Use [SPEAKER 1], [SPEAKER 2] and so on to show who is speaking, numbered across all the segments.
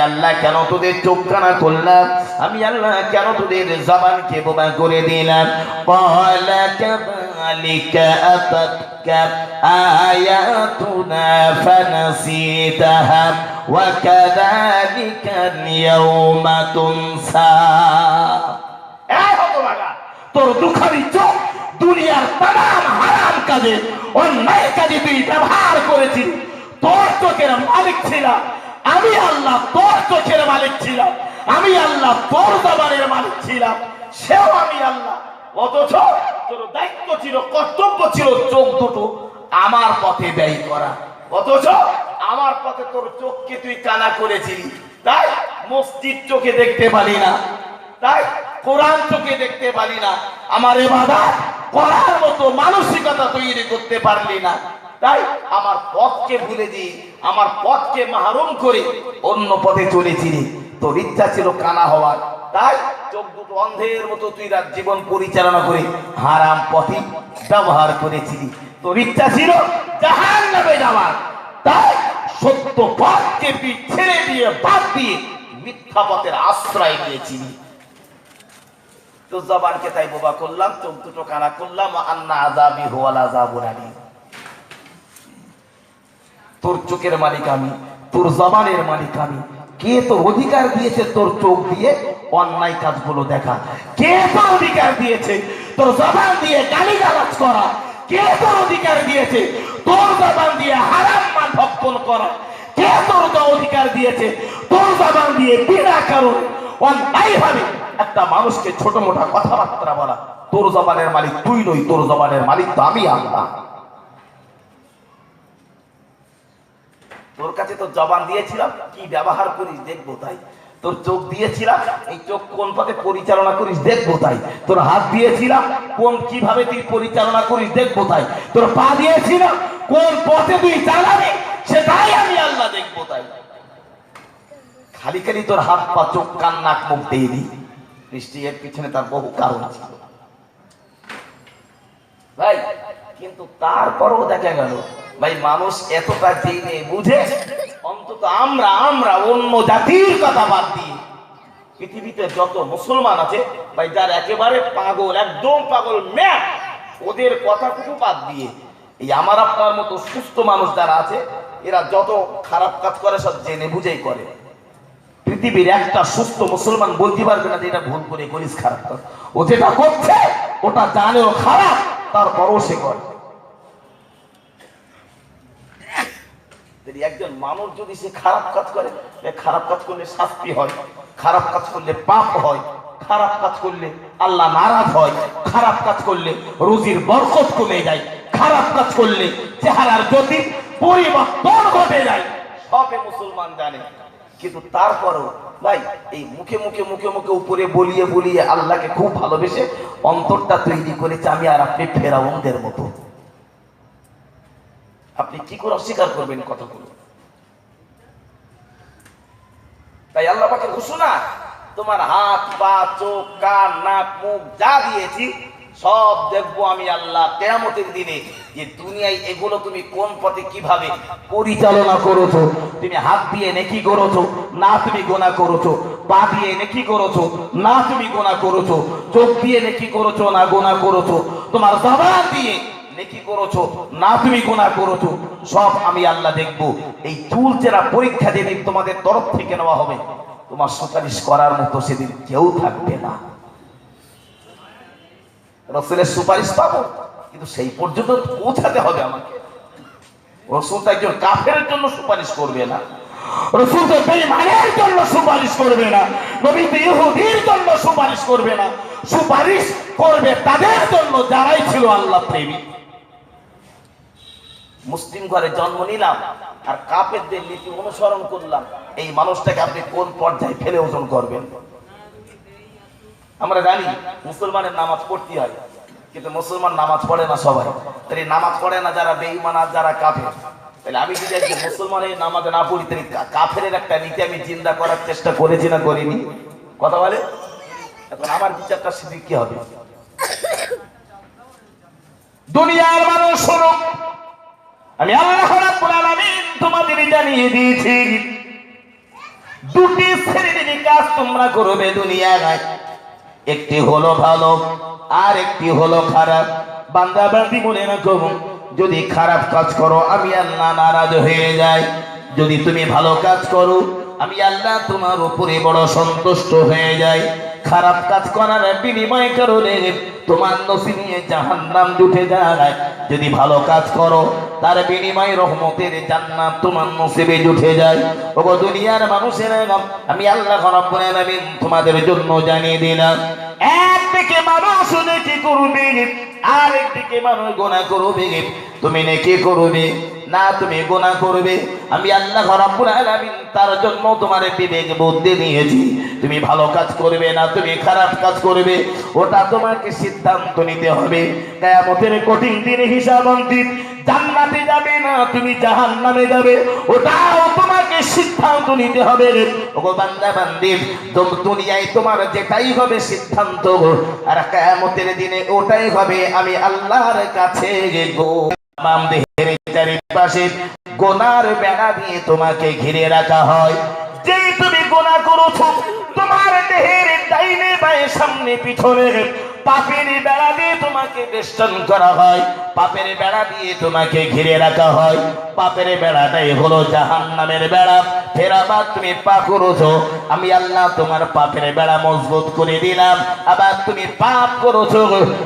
[SPEAKER 1] আল্লাহ কেন তোদের চোখ কানা করলাম আমি আল্লাহ কেন তোদের জবানকে বোবা করে দিলাম قال كذلك أتتك آياتنا فنسيتها وكذلك اليوم تنسى এই হতভাগা, তোর দুখানি চোখ দুনিয়ার তাম হারাম কাজে অন্যায় কাজে তুই ব্যবহার করেছিস তোর চোখের মালিক ছিলাম আমি আল্লাহ তোর চোখের মালিক ছিলাম। আমি আল্লাহ তোর জবানের মালিক ছিলাম। সেও আমি আল্লাহ। অথচ তোর দায়িত্ব ছিল, কর্তব্য ছিল চোখ দুটো আমার পথে ব্যয় করা। অথচ আমার পথে তোর চোখকে তুই কানা করেছিলি। তাই মসজিদ চোখে দেখতে পারি না। তাই কোরআন চোখে দেখতে পারি না। আমার এবাদত করার মতো মানসিকতা তৈরি করতে পারলি না। তাই আমার পথকে ভুলে দিয়ে, আমার পথকে মাহরুম করে অন্য পথে চলেছিলি তোর ইচ্ছা ছিল কানা হওয়ার। তাই চোখ দুটো অন্ধের মতো তুই রাত জীবন পরিচালনা করে হারাম পথে ব্যবহার করেছিলি। তোর ইচ্ছা ছিল জাহান নামে যাওয়ার। তাই সত্য পথকে ছেড়ে দিয়ে বাদ দিয়ে মিথ্যা পথের আশ্রয় নিয়েছিলি। তো জবানকে তাই বোবা করলাম, চোখ দুটো কানা করলাম আন্না আজাবি হোয়াল আজাবুর আলী তোর চোখের মালিক আমি, তোর জবানের মালিক আমি। কে তোর অধিকার দিয়েছে তোর চোখ দিয়ে? অন্যায় কাজগুলো দেখা। কে তোর অধিকার দিয়েছে? তোর জবান দিয়ে গালি গালাজ করা। কে তোর অধিকার দিয়েছে? তোর জবান দিয়ে হারাম মান ভক্ষণ করা। কে তোর অধিকার দিয়েছে? তোর জবান দিয়ে বিনা কারণ অন্যায় ভাবে একটা মানুষকে ছোট মোটা কথাবার্তা বলা। তোর জবানের মালিক তুই নই, তোর জবানের মালিক তো আমি আল্লাহ। তোর কাছে তো জবান দিয়েছিলাম, কি ব্যবহার করিস দেখব তাই। তোর চোখ দিয়েছিলাম, এই চোখ কোন পথে পরিচালনা করিস দেখব তাই। তোর হাত দিয়েছিলাম, কোন কীভাবে তুই পরিচালনা করিস দেখব তাই। তোর পা দিয়েছিলাম, কোন পথে তুই চালাবি, সেটাই আমি আল্লাহ দেখব তাই। খালি খালি তোর হাত পা, চোখ, কান, নাক, মুখ দিয়ে দিই। বৃষ্টি এর পিছনে তার বহু কারণ ছিল। ভাই, কিন্তু তারপরও দেখা গেল ভাই, মানুষ এতটা জেনে বুঝে? অন্তত আমরা আমরা অন্য জাতির কথা বাদ দিয়ে পৃথিবীতে যত মুসলমান আছে, ভাই, যার একেবারে পাগল, একদম পাগল ম্যাপ, ওদের কথাটুকু বাদ দিয়ে এই আমার আপনার মতো সুস্থ মানুষ যারা আছে, এরা যত খারাপ কাজ করে, সব জেনে বুঝেই করে। পৃথিবীর একটা সুস্থ মুসলমান বলতে পারবে না যে এটা ভুল করে, করিস খারাপ কাজ। ও যেটা করছে, ওটা জানেও খারাপ, তারপরও সে করে যদি একজন মানুষ যদি সে খারাপ কাজ করে খারাপ কাজ করলে শাস্তি হয়, খারাপ কাজ করলে পাপ হয়, খারাপ কাজ করলে আল্লাহ নারাজ হয়, খারাপ কাজ করলে রুজির বরকত কমে যায়, খারাপ কাজ করলে চেহারার গতি পরিবর্তন ঘটে যায়। সবে মুসলমান জানে। কিন্তু তারপরও ভাই, এই মুখে মুখে মুখে মুখে উপরে বলিয়ে বলিয়ে আল্লাহকে খুব ভালোবেসে অন্তরটা তৈরি করেছে আমি আর আপনি ফেরাউনদের মতো। আপনি কি করে অস্বীকার করবেন কথাগুলো? তাই আল্লাহ পাকে ঘোষণা, তোমার হাত, পা, চোখ, কান, নাক, মুখ যা দিয়েছি, সব দেখব আমি আল্লাহ কেয়ামতের দিনে যে দুনিয়ায় এগুলো তুমি কোন পথে কীভাবে পরিচালনা করেছ? তুমি হাত দিয়ে নেকি করেছ, না তুমি গোনা করেছ? পা দিয়ে নেকি করেছ, না তুমি গোনা করেছ? চোখ দিয়ে নেকি করেছ, না গোনা করেছ? তোমার জবান দিয়ে নেকি করেছ, না তুমি গোনা করেছ, সব আমি আল্লাহ দেখব। এই চুল চেরা পরীক্ষা যেদিন তোমাদের তরফ থেকে নেওয়া হবে। তোমার সুপারিশ করার মতো সেদিন কেউ থাকবে না। রসুলের সুপারিশ পাবো, কিন্তু সেই পর্যন্ত পৌঁছাতে হবে আমাকে। রসুল তো একজন কাফের জন্য সুপারিশ করবে না। রসুল তো জন্য সুপারিশ করবে না। নবী ইহুদির জন্য সুপারিশ করবে না। সুপারিশ করবে তাদের জন্য যারাই ছিল আল্লাহ প্রেমী মুসলিম ঘরে জন্ম নিলাম আর কাপেরদের নীতি অনুসরণ করলাম, এই মানুষটাকে আপনি কোন পর্যায়ে ফেলে ওজন করবেন? আমরা জানি মুসলমানের নামাজ পড়তে হয়, কিন্তু মুসলমান নামাজ পড়ে না সবাই। তাহলে নামাজ পড়ে না যারা বেঈমান আর যারা কাফের? তাহলে আমি যদি একজন মুসলমানের নামাজ না পড়ি, তাহলে কাফের একটা নীতি আমি চিন্তা করার চেষ্টা করেছি না করিনি? কথা বলে? এখন আমার বিচারটা সেদিক কি হবে? দুনিয়ার মানুষ শোনো আমি আল্লাহ রাব্বুল আলামিন তোমাদের জানিয়ে দিয়েছি, দুটি শ্রেণির কাজ তোমরা করবে দুনিয়ায়। একটি হলো ভালো, আর একটি হলো খারাপ। বান্দা বান্দি মনে রাখো, যদি খারাপ কাজ করো, আমি আল্লাহ নারাজ হয়ে যাই। যদি তুমি ভালো কাজ করো, আমি আল্লাহ তোমার উপরে বড় সন্তুষ্ট হয়ে যাই। খারাপ কাজ করার বিনিময় কারণে তোমার নসিবে জাহান্নাম জুটে যায়। যদি ভালো কাজ করো, তার বিনিময় রহমতের জান্নাত তোমার নসিবে জুটে যায়। ওগো দুনিয়ার মানুষেরা আমি আল্লাহ রাব্বুল আলামিন তোমাদের জন্য জানিয়ে দিলাম। একদিকে মানুষ নেকি করবে আর একদিকে মানুষ গোনা করবে। তুমি নেকি করবে? না, তুমি গোনা করবে। আমি আল্লাহ রাব্বুল আলামিন তার জন্য তোমার বিবেক, বুদ্ধি দিয়েছি। তুমি ভালো কাজ করবে না, তুমি খারাপ কাজ করবে। ওটা তোমাকে সিদ্ধান্ত নিতে হবে। কিয়ামতের কঠিন দিনে হিসাব অন্তিম জান্নাতে যাবে না, তুমি জাহান্নামে যাবে। ওটাও তোমাকে সিদ্ধান্ত নিতে হবে ওগো বান্দা বান্দি তোম দুনিয়ায় তোমার যেটাই হবে সিদ্ধান্ত। আর কিয়ামতের দিনে ওটাই হবে, আমি আল্লাহর কাছে গো। দেহের চারিপাশে গোনার বেড়া দিয়ে তোমাকে ঘিরে রাখা হয়। যেই তুমি গোনা করেছ, তোমার দেহের ডাইনে বায়ে সামনে পিছনে পাপের বেড়া দিয়ে তোমাকে বেষ্টন করা হয়। পাপের বেড়া দিয়ে তোমাকে ঘিরে রাখা হয়। পাপের বেড়াটাই হলো জাহান নামের বেড়া। ফের আবার তুমি পা করেছ। আমি আল্লাহ তোমার পাপের বেড়া মজবুত করে দিলাম। আবার তুমি পাপ করেছ।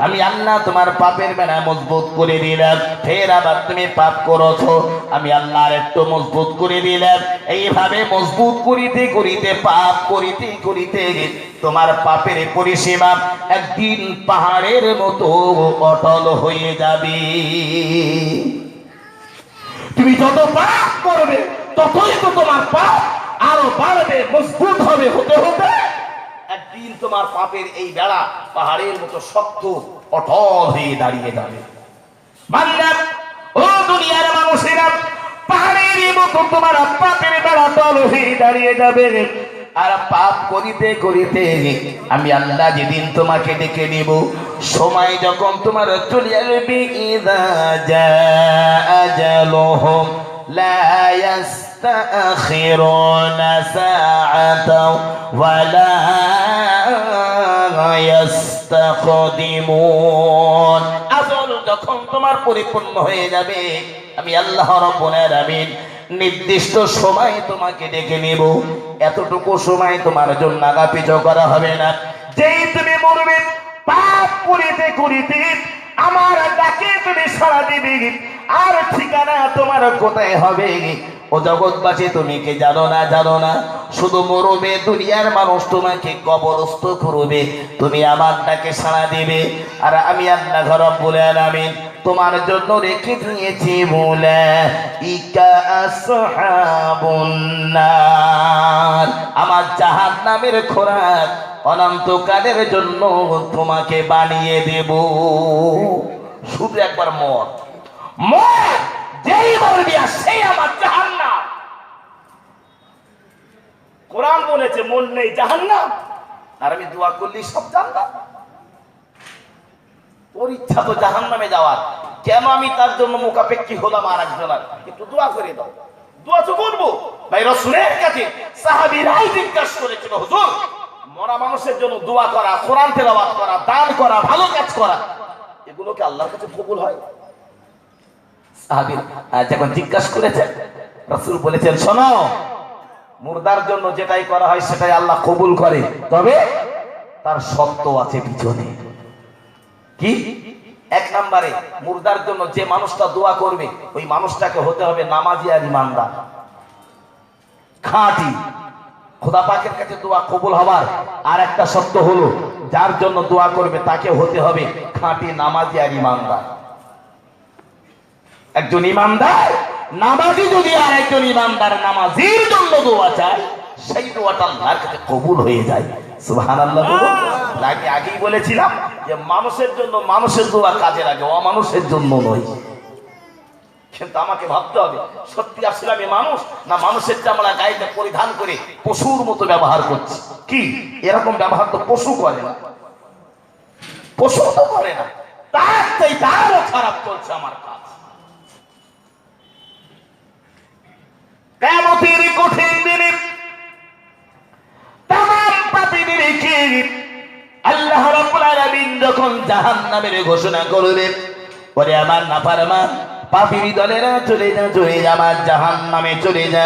[SPEAKER 1] আমি আল্লাহ তোমার পাপের বেড়া মজবুত করে দিলাম। ফের আবার তুমি পাপ করেছ। আমি আল্লাহর একটু মজবুত করে দিলাম। এইভাবে মজবুত করিতে করিতে, পাপ করিতে করিতে তোমার পাপের পরিসীমা একদিন পাহাড়ের মতো অটল হয়ে যাবে। তুমি যত পাপ করবে, ততই তো তোমার পাপ আরও বাড়বে, মজবুত হবে, হতে হতে। একদিন তোমার পাপের এই বেড়া পাহাড়ের মতো শক্ত, অটল হয়ে দাঁড়িয়ে যাবে। ও দুনিয়ার মানুষেরা পাহাড়ের মতো তোমার পাপের বেড়া তল হয়ে দাঁড়িয়ে যাবে। আর পাপ করিতে করিতে আমি আল্লাহ যেদিন তোমাকে ডেকে নিব, সময় যখন তোমার চলে যখন তোমার পরিপূর্ণ হয়ে যাবে, আমি আল্লাহ রাব্বুল আলামিন নির্দিষ্ট সময় তোমাকে ডেকে নেব। এতটুকু সময় তোমার জন্য আগাপিছ করা হবে না। যেই তুমি মরবে, পাপ করিতে করিতে আমার ডাকে তুমি সাড়া দিবে। আর ঠিকানা তোমার কোথায় হবে? ও জগৎবাসী, তুমি কি জানো না? জানো না। শুধু মরবে, দুনিয়ার মানুষ তোমাকে কবরস্থ করবে। তুমি আমার ডাকে সাড়া দিবে। আর আমি আল্লাহ ঘর বলে আনামিন তোমার জন্য রেখে দিয়েছি বলে আমার জাহান নামের খোরাক অনন্তকালের জন্য তোমাকে বানিয়ে দেব। শুধু একবার মর। যেই সেই আমার জাহান্নাম। কোরআন বলেছে, মন নেই জাহান্নাম। আর আমি দোয়া করলি সব জানলাম ওর ইচ্ছা তো জাহান নামে যাওয়ার। কেন আমি তার জন্য মোকাপেক্ষি হলাম আর একজনের একটু দোয়া করে দাও। দোয়া তো করব। ভাই রসুলের কাছে সাহাবিরাই জিজ্ঞাসা করেছিল, হুজুর, মরা মানুষের জন্য দোয়া করা, কোরআন তেলাওয়াত করা, দান করা, ভালো কাজ করা এগুলো কি আল্লাহর কাছে কবুল হয়? সাহাবীর যখন জিজ্ঞাসা করেছেন, রসুল বলেছেন, শোনো, মুর্দার জন্য যেটাই করা হয় সেটাই আল্লাহ কবুল করে। তবে তার সত্য আছে পিছনে। কি? এক নম্বরে, মুর্দার জন্য যে মানুষটা দোয়া করবে, ওই মানুষটাকে হতে হবে নামাজি আর ইমানদার। খাঁটি। খোদা পাকের কাছে দোয়া কবুল হবার আর একটা সত্য হলো, যার জন্য দোয়া করবে তাকে হতে হবে খাঁটি নামাজি আর ইমানদার। একজন ইমানদার, নামাজি যদি আর একজন ইমানদার নামাজির জন্য দোয়া চায়, সেই দোয়াটা আল্লাহর কাছে কবুল হয়ে যায়। সুবহানাল্লাহ বলুন আগে আগেই বলেছিলাম যে মানুষের জন্য মানুষের দোয়া কাজে লাগে, অমানুষের জন্য নয়। কিন্তু আমাকে ভাবতে হবে, সত্যি আসলে আমি মানুষ না মানুষের চামড়া গায়েতে পরিধান করে পশুর মতো ব্যবহার করছি? কি? এরকম ব্যবহার তো পশু করে না। পশু তো করে না। তার চাই তারও খারাপ চলছে আমার কাজ। কেমতের কঠিন দিনে আল্লাহ রাব্বুল আলামিন যখন জাহান্নামের ঘোষণা করবেন ওরে আমার নাফরমান পাপীর দলেরা চলে যা, চলে আমার জাহান্নামে চলে যা।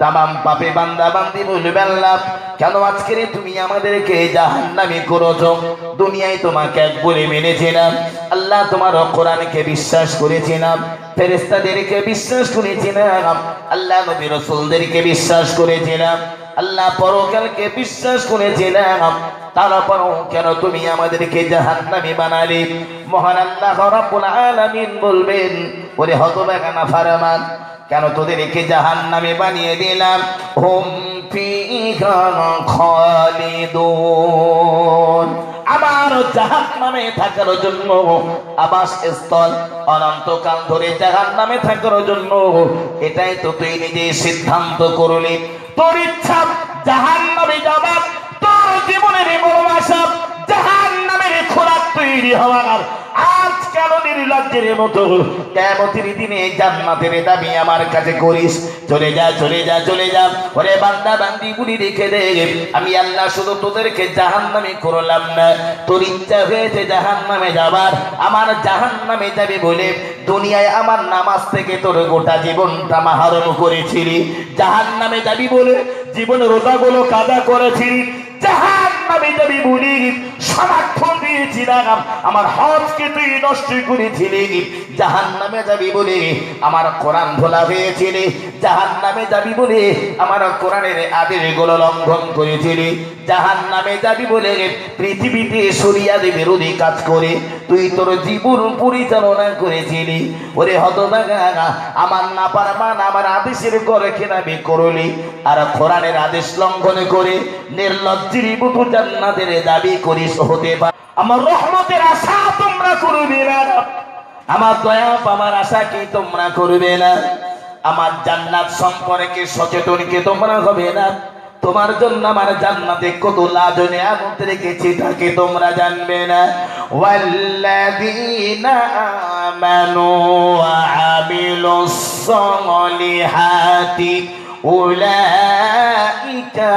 [SPEAKER 1] তামাম পাপে বান্দা বান্দি বলবে, আল্লাহ, কেন আজকে তুমি আমাদেরকে জাহান্নামে করেছ? দুনিয়ায় তোমাকে এক বলে মেনেছিলাম আল্লাহ তোমার কোরআনকে বিশ্বাস করেছিলাম ফেরেস্তাদেরকে বিশ্বাস করেছিলাম আল্লাহ নবী রসুলদেরকে বিশ্বাস করেছিলাম আল্লাহ পরকালকে বিশ্বাস করেছিলাম। তারপরও কেন তুমি আমাদেরকে জাহান্নামী বানালে? মহান আল্লাহ রাব্বুল আলামিন বলবেন, ওরে হতভাগা না ফারমান, কেন তোদেরকে জাহান্নামে বানিয়ে দিলাম? হুম খালিদুন। আবার জাহান্নামে থাকার জন্য, আবাস স্থল অনন্তকাল ধরে জাহান্নামে থাকার জন্য, এটাই তো তুই নিজে সিদ্ধান্ত করলি। তোর ইচ্ছা জাহান্নামে যাবার তোর জীবনের বড় জাহান নামের খোরাক তৈরি হওয়ার নির্লজ্জের মতো। কেমতির দিনে জান্নাতের দাবি আমার কাছে করিস। চলে যা চলে যা চলে যা। ওরে বান্দা, বান্দি বুড়ি রেখে দে। আমি আল্লাহ শুধু তোদেরকে জাহান্নামে করলাম না, তোর ইচ্ছা হয়েছে জাহান্নামে যাবার। আমার জাহান্নামে যাবে বলে দুনিয়ায় আমার নামাজ থেকে তোর গোটা জীবনটা মাহারণ করেছিলি। জাহান্নামে যাবি বলে জীবন রোজাগুলো কাদা করেছিলি। জাহান নামে যাবি বলি সমর্থন দিয়েছিলাম। আমার হজকে তুই নষ্ট করেছিলি। জাহান নামে যাবি বলে আমার কোরআন ভোলা হয়েছিলি। জাহান নামে যাবি বলে আমার কোরআনের আদেশগুলো লঙ্ঘন করেছিলি। জাহান নামে যাবি বলে পৃথিবীতে সরিয়াদের বিরোধী কাজ করে। তুই তোর জীবন পরিচালনা করেছিলি। ওরে হতভাগা, আমার না পারমান আমার আদেশের করে খেলাবি করলি। আর কোরআনের আদেশ লঙ্ঘন করে নির্লজ্জির বুধু জান্নাতের দাবি করিস হতে পার। আমার রহমতের আশা তোমরা করবে না। আমার দয়া আমার আশা কি তোমরা করবে না? আমার জান্নাত সম্পর্কে সচেতন কি তোমরা হবে না? তোমার জন্য আমার জান্নাতে কত লাজ নিয়ামত রেখেছি তাকে তোমরা জানবে না? ওয়াল্লাযীনা আমানু ওয়া আমিলুস সালিহাতি উলাইকা